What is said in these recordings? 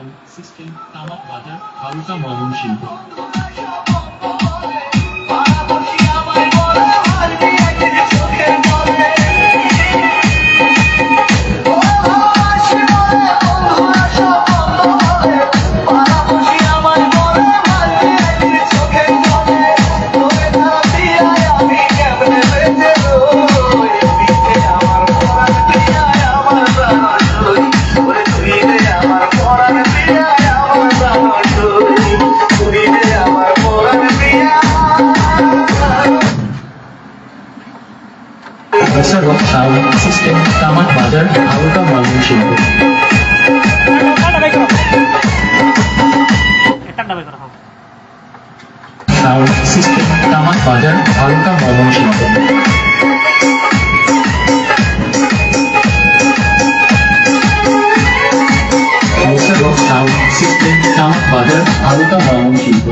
Sound system Tamak বাজার হালকা System তামাক বাজার হালকা ময়মনসিংহ সাউন্ড সিস্টেম বাজার হালকা ময়মনসিংহ Rock Sound তামাক বাজার হালকা ময়মনসিংহ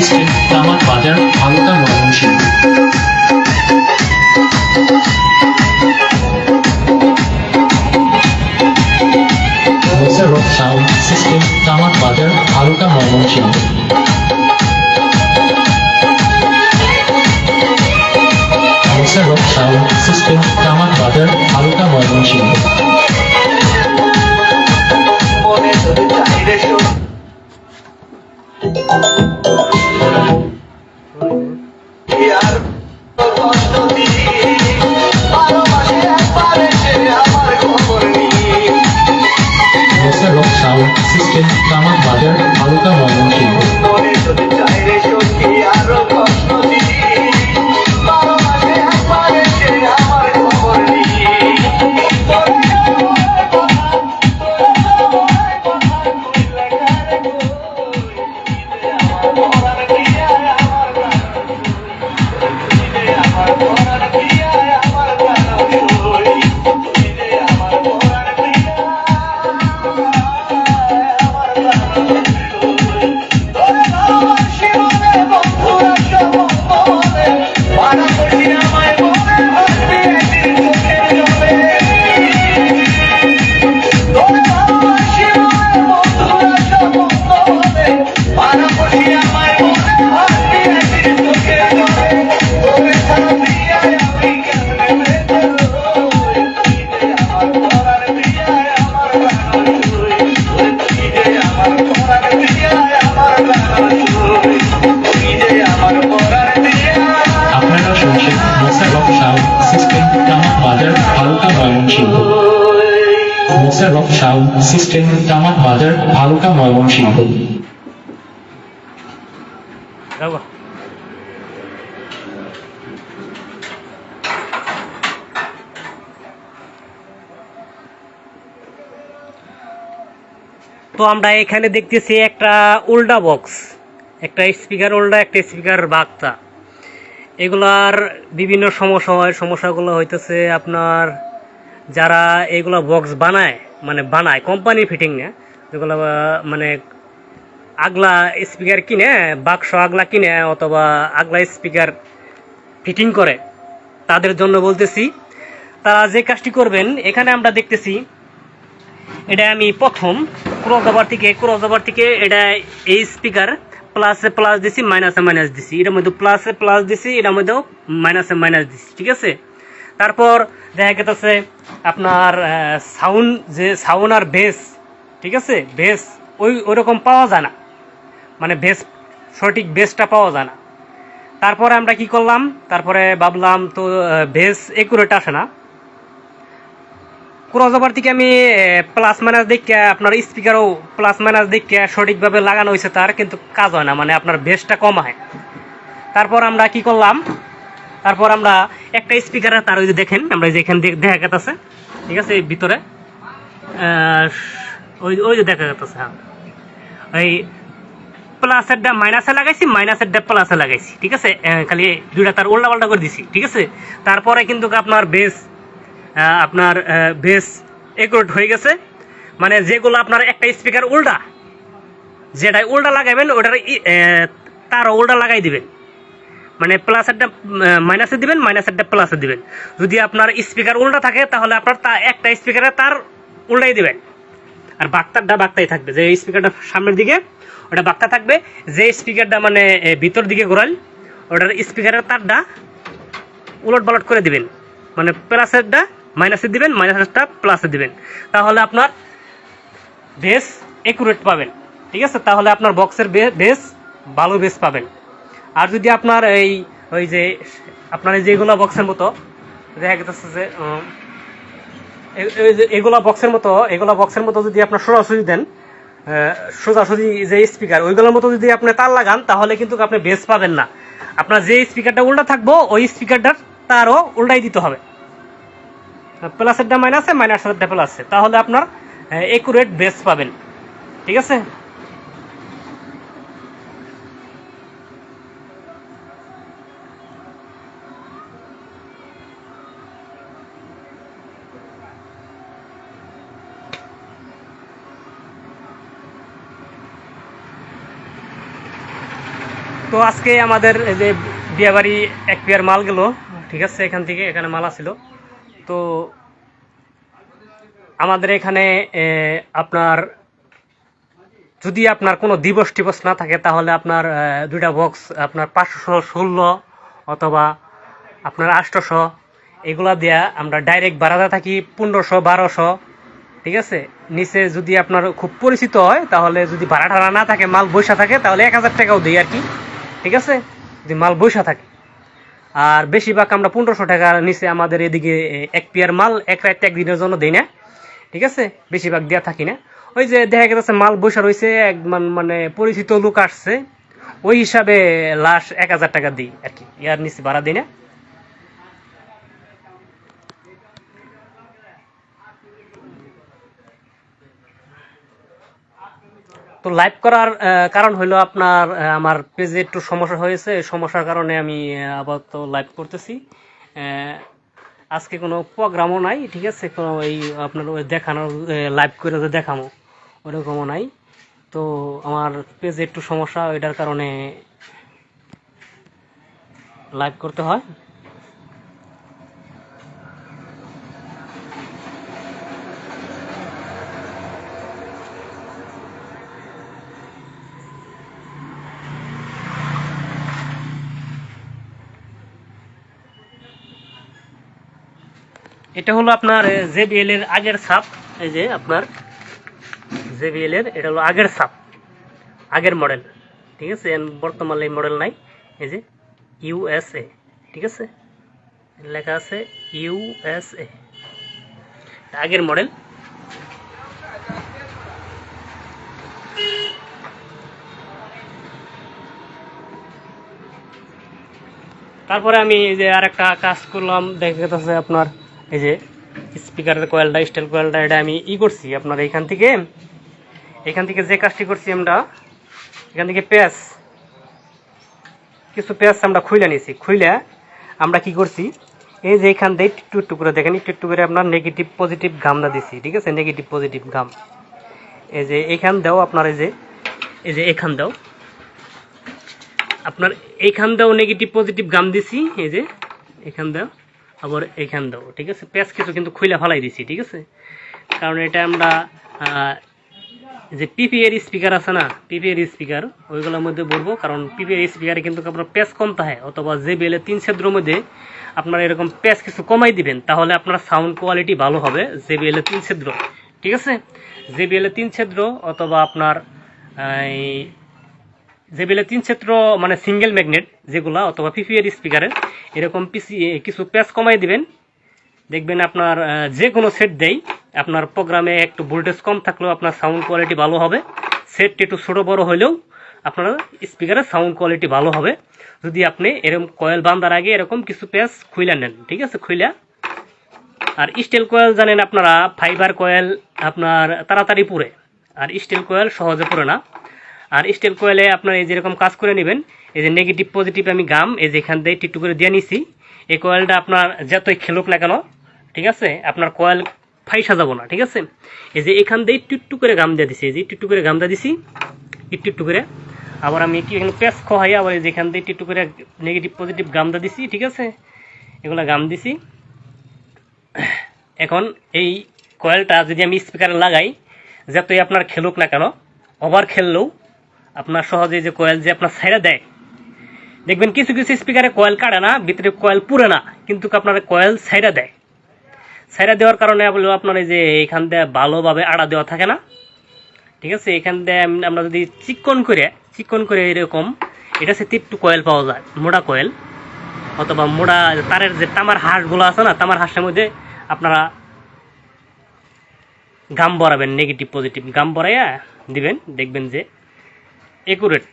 সিস্টেম তামাক বাজার হালকা Mymensingh sound system Tamak Bazar Mymensingh sound system Tamak Bazar Mymensingh মশার সাউন্ড সিস্টেম তামাক বাজার হালকা ময়মনসিংহ। তো আমরা এখানে দেখতেছি একটা উল্টা বক্স একটা স্পিকার উল্টা, একটা স্পিকার বাগতা এগুলার বিভিন্ন সমস্যা হয়, সমস্যাগুলো হইতেছে আপনার যারা এগুলা বক্স বানায় মানে বানায় কোম্পানি ফিটিং না যেগুলো মানে আগলা স্পিকার কিনে, বাক্স আগলা কিনে অথবা আগলা স্পিকার ফিটিং করে, তাদের জন্য বলতেছি, তারা যে কাজটি করবেন, এখানে আমরা দেখতেছি, এটা আমি প্রথম ক্রস ওভার থেকে ক্রস ওভার থেকে এটা এই স্পিকার প্লাসে প্লাস দিছি মাইনাসে মাইনাস দিছি। এটার মধ্যে প্লাসে প্লাস দিছি, এটার মধ্যেও মাইনাসে মাইনাস দিছি, ঠিক আছে? তারপর দেখা গেছে আপনার সাউন্ড যে সাউন্ড আর বেস ঠিক আছে? বেস ওই ওরকম পাওয়া যায় না। মানে বেস সঠিক বেসটা পাওয়া যায় না। তারপরে আমরা কি করলাম? তারপরে ভাবলাম তো বেস একুরেট আসে না। ক্রসওভার থেকে আমি প্লাস মাইনাস দেখে, আপনার স্পিকারও প্লাস মাইনাস দেখে সঠিকভাবে লাগানো হয়েছে তার, কিন্তু কাজ হয় না। মানে আপনার বেসটা কম হয়। তারপর আমরা কি করলাম? তারপর আমরা একটা স্পিকারে তার ওই যে দেখেন, আমরা যেখান যে এখানে দে- দেখা গেছে ঠিক আছে ভিতরে। ওই ওই যে দেখা গেছে হ্যাঁ। ওই প্লাসেরটা মাইনাসে লাগাইছি মাইনাসেরটা প্লাসে লাগাইছি। ঠিক আছে? খালি দুইটা তার উল্টা পাল্টা করে দিছি। ঠিক আছে? তারপরে কিন্তু আপনার বেস আপনার বেস একুরেট হয়ে গেছে। মানে যেগুলো আপনার একটা স্পিকার উল্টা, যেটাই উল্টা লাগাবেন ওটার তারও উল্টা লাগাই দিবেন। মানে প্লাসেরটা মাইনাসে দিবেন মাইনাসেরটা প্লাসে দিবেন। যদি আপনার স্পিকার উল্টা থাকে, তাহলে আপনার তা, একটা স্পিকারে তার উল্টাই দিবেন। আর বাক্তারটা বাক্তাই থাকবে। যে স্পিকারটা সামনের দিকে, ওটা বাক্তা থাকবে। যে স্পিকারটা মানে ভিতর দিকে ঘোরাল, ওটার স্পিকারের তারটা উলট পালট করে দিবেন। মানে প্লাসেরটা মাইনাসে দিবেন মাইনাসেরটা প্লাসে দিবেন। তাহলে আপনার বেস একুরেট পাবেন। ঠিক আছে? তাহলে আপনার বক্সের বেস ভালো বেস পাবেন। আর যদি আপনার এই, ওই যে, আপনার যেগুলো বক্সের মতো, দেখা গেছে যে এগুলা বক্সের মতো, এগুলা বক্সের মতো যদি আপনার সরাসরি দেন সোজাসুজি যে স্পিকার ওইগুলোর মতো যদি আপনি তার লাগান, তাহলে কিন্তু আপনি বেস পাবেন না। আপনার যে স্পিকারটা উল্টা থাকব, ওই স্পিকারটার তারও উল্টাই দিতে হবে। প্লাসেরটা মাইনাসে মাইনাসেরটা প্লাসে তাহলে আপনার একুরেট বেস পাবেন। ঠিক আছে? তো আজকে আমাদের যে বিয়াবাড়ি এক পেয়ার মাল গেল, ঠিক আছে, এখান থেকে এখানে মাল আসছিল তো আমাদের এখানে আপনার, যদি আপনার কোনো দিবস টিবস না থাকে, তাহলে আপনার দুইটা বক্স আপনার পাঁচশো ষোলো অথবা আপনার আটশোশো এগুলা দিয়া আমরা ডাইরেক্ট বাড়াতে থাকি পনেরোশো, বারোশো, ঠিক আছে? নিচে যদি আপনার খুব পরিচিত হয়, তাহলে যদি ভাড়া টাড়া না থাকে, মাল বৈশা থাকে, তাহলে এক হাজার টাকাও দিই আর কি। ঠিক আছে? যদি মাল বৈশা থাকে। আর বেশিরভাগ আমরা পনেরোশো টাকার নিচে আমাদের এদিকে এক পেয়ার মাল, এক রাত এক দিনের জন্য দিই না। ঠিক আছে? বেশিরভাগ দেওয়া থাকি না। ওই যে দেখা গেছে মাল বৈশা রয়েছে এক মানে পরিচিত লোক আসছে। ওই হিসাবে লাশ এক হাজার টাকা দিই আর কি। ইয়ার নিচে ভাড়া দিই না। তো লাইভ করার কারণ হলো আপনার আমার পেজে একটু সমস্যা হয়েছে। এই সমস্যার কারণে আমি আপাতত লাইভ করতেছি। আজকে কোনো প্রোগ্রামও নাই, ঠিক আছে? কোনো এই আপনার ওই দেখানোর লাইভ করে যে দেখামো, ওরকমও নাই। তো আমার পেজে একটু সমস্যা এটার কারণে লাইভ করতে হয়। এটা হলো আপনার জেবিএল এর আগের ছাপ এই যে আপনার, জেবিএল এর, এটা হলো আগের ছাপ আগের মডেল ঠিক আছে? বর্তমানে এই মডেল নাই, এই যে ইউএসএ ঠিক আছে? লেখা আছে ইউএসএ আগের মডেল তারপরে আমি এই যে আরেকটা কাজ করলাম দেখা আপনার এই যে স্পিকারের কয়েলটা স্টাইল কয়েলটা, এটা আমি ই করছি আপনার এইখান থেকে। এখান থেকে যে কাজটি করছি আমরা, এখান থেকে পেঁয়াজ কিছু পেঁয়াজ আমরা খুইলে নিয়েছি। খুইলে আমরা কি করছি, এই যে এখান দিয়ে একটু একটু করে দেখেন, একটু একটু করে আপনার নেগেটিভ পজিটিভ ঘামটা দিছি, ঠিক আছে? নেগেটিভ পজিটিভ ঘাম। এই যে এখান দাও আপনার এই যে এই যে এখান দাও আপনার এইখান দাও নেগেটিভ পজিটিভ গাম দিছি, এই যে এখান দাও আবার এখান দাও, ঠিক আছে? পেঁয়াজ কিছু কিন্তু খুইলা ফালাই দিছি, ঠিক আছে? কারণ এটা আমরা যে পিপিএর স্পিকার আছে না পিপিএর স্পিকার, ওইগুলোর মধ্যে বলব, কারণ পিপিএর স্পিকারে কিন্তু আপনার পেঁয়াজ কম থাকে, অথবা যে বেলে তিন ছেদ্রের মধ্যে আপনার এরকম পেঁয়াজ কিছু কমাই দিবেন, তাহলে আপনার সাউন্ড কোয়ালিটি ভালো হবে, যে বেলে তিন ছেদ্র, ঠিক আছে? যে বেলে তিন ছেদ্র, অথবা আপনার যেগুলো তিন ক্ষেত্র মানে সিঙ্গেল ম্যাগনেট যেগুলা, অথবা পিপিএর স্পিকারের এরকম পিসি কিছু প্যাচ কমাই দিবেন। দেখবেন আপনার যে কোনো সেট দেই, আপনার প্রোগ্রামে একটু ভোল্টেজ কম থাকলেও আপনার সাউন্ড কোয়ালিটি ভালো হবে। সেটটি একটু ছোটো বড় হলেও আপনার স্পিকারের সাউন্ড কোয়ালিটি ভালো হবে। যদি আপনি এরকম কয়েল বান্ধার আগে এরকম কিছু পেজ খুইলা নেন, ঠিক আছে? খুইলা। আর স্টিল কয়েল জানেন আপনারা ফাইবার কয়েল আপনার তাড়াতাড়ি পুড়ে। আর স্টিল কয়েল সহজে পুড়ে না। আর স্টিল কয়েলে আপনার এই যেরকম কাজ করে নেবেন, এই যে নেগেটিভ পজিটিভ আমি গাম এই যে এখান দিয়ে টিটু করে দিয়ে নিছি, এই কয়েলটা আপনার যতই খেলুক না কেন, ঠিক আছে, আপনার কয়েল ফাই যাব না, ঠিক আছে? এই যে এখান দিয়ে টিট্টু করে গাম দিয়ে দিছি, এই যে টিট্টু করে গাম দিয়ে দিছি একটু করে আবার আমি একটু এখানে পেস খহাই আবার এই যে এখান দিয়ে একটু করে নেগেটিভ পজিটিভ গাম দিয়ে দিছি, ঠিক আছে? এগুলা গাম দিছি। এখন এই কয়েলটা যদি আমি স্পিকারে লাগাই, যতই আপনার খেলুক না কেন ওভার খেললেও আপনার সহজে যে কয়েল যে আপনার ছাইরা দেয়। দেখবেন কিছু কিছু স্পিকারে কয়েল কাটে না, ভিতরে কয়েল পুরে না, কিন্তু আপনার কয়েল ছাইরা দেয়। ছাইরা দেওয়ার কারণে আপনার এই যে এখান দিয়ে ভালোভাবে আড়া দেওয়া থাকে না। ঠিক আছে এখান দিয়ে আম- আমরা যদি চিকন করে চিকন করে এরকম, এটা সে একটু কয়েল পাওয়া যায় মোটা কয়েল অথবা মোড়া তারের যে তামার হাঁসগুলো আছে না, তামার হাঁসের মধ্যে আপনারা গাম বরাবেন নেগেটিভ পজিটিভ গাম বরাইয়া দিবেন, দেখবেন যে একুরেট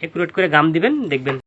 একুরেট করে গাম দিবেন দেখবেন।